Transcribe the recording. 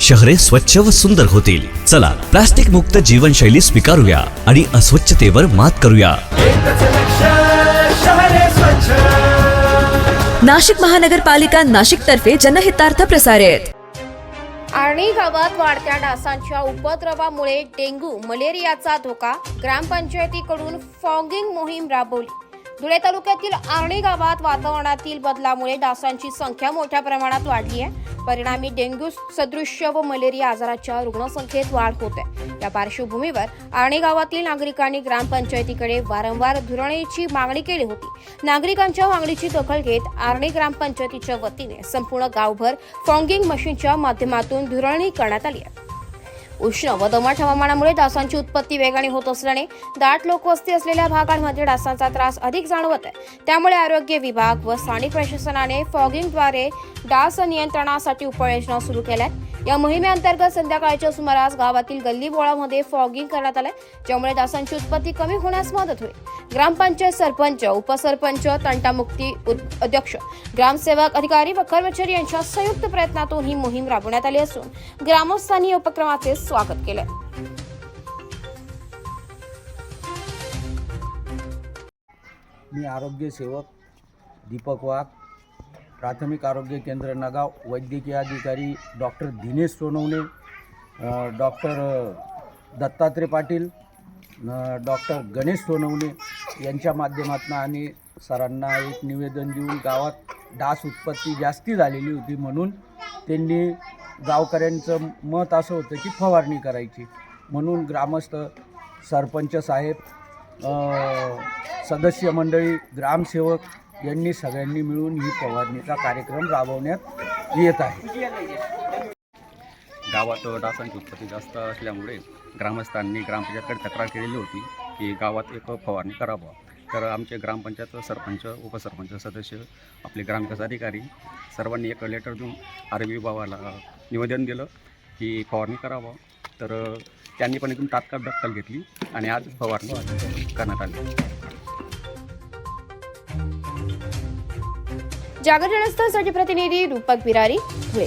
शहरे स्वच्छ व सुंदर होतील. चला प्लास्टिक मुक्त जीवनशैली स्वीकारूया आणि अस्वच्छतेवर मात करूया. नाशिक महानगरपालिका नाशिक तर्फे जनहितार्थ प्रसारित. आर्णी गावात वाढत्या डासांच्या उपद्रवामुळे डेंग्यू मलेरियाचा धोका ग्रामपंचायतीकडून फॉगिंग मोहीम राबवली. धुळे तालुक्यातील आर्णी गावात वातावरणातील बदलामुळे डासांची संख्या मोठ्या प्रमाणात वाढली आहे. परिणामी डेंग्यू सदृश्य व मलेरिया आजाराच्या रुग्णसंख्येत वाढ होत आहे. या पार्श्वभूमीवर आर्णी गावातील नागरिकांनी ग्रामपंचायतीकडे वारंवार धुरणेची मागणी केली होती. नागरिकांच्या मागणीची दखल घेत आर्णी ग्रामपंचायतीच्या वतीने संपूर्ण गावभर फॉगिंग मशीनच्या माध्यमातून धुरणी करण्यात आली आहे. उष्ण व दमट हवामानामुळे डासांची उत्पत्ती वेगाने होत असल्याने दाट लोकवस्ती असलेल्या भागांमध्ये डासांचा त्रास अधिक जाणवत आहे. त्यामुळे आरोग्य विभाग व स्थानिक प्रशासनाने फॉगिंगद्वारे डास नियंत्रणासाठी उपाययोजना सुरू केल्या आहेत या मोहिमेअंतर्गत संध्याकाळच्या सुमारास गावातील गल्ली बोळामध्ये फॉगिंग करण्यात आलंय. ज्यामुळे डासांची उत्पत्ती कमी होण्यास मदत होईल. ग्रामपंचायत सरपंच उपसरपंच तंटामुक्ती उद- अध्यक्ष ग्रामसेवक अधिकारी व कर्मचारी यांच्या संयुक्त प्रयत्नातून ही मोहीम राबवण्यात आली असून ग्रामस्थांनी उपक्रमाचे स्वागत केले मी आरोग्य सेवक दीपक वाघ. प्राथमिक आरोग्य केंद्र नगाव वैद्यकीय अधिकारी doctor Dinesh Sonawane doctor Dattatray Patil doctor Ganesh Sonawane यांच्या माध्यमातून आम्ही सरांना एक निवेदन देऊन गावात डास उत्पत्ती जास्ती झालेली होती म्हणून त्यांनी गावकऱ्यांचं मत असं होतं की फवारणी करायची. म्हणून ग्रामस्थ सरपंच साहेब सदस्य मंडळी ग्रामसेवक यांनी सगळ्यांनी मिळून ही फवारणीचा कार्यक्रम राबवण्यात येत आहे. गावात डासांची उत्पत्ती जास्त असल्यामुळे ग्रामस्थांनी ग्रामपंचायतकडे तक्रार केलेली होती की गावात एक फवारणी करावं. तर आमचे ग्रामपंचायत सरपंच उपसरपंच सदस्य आपले ग्रामविकास अधिकारी सर्वांनी एक लेटर देऊन आरोग्य विभागाला निवेदन दिलं की फवारणी करावं. तर त्यांनी पण एकदम तात्काळ दखल घेतली आणि आज फवारणी करण्यात आली. जागर जनस्थानसाठी प्रतिनिधी रूपक बिरारी धुळे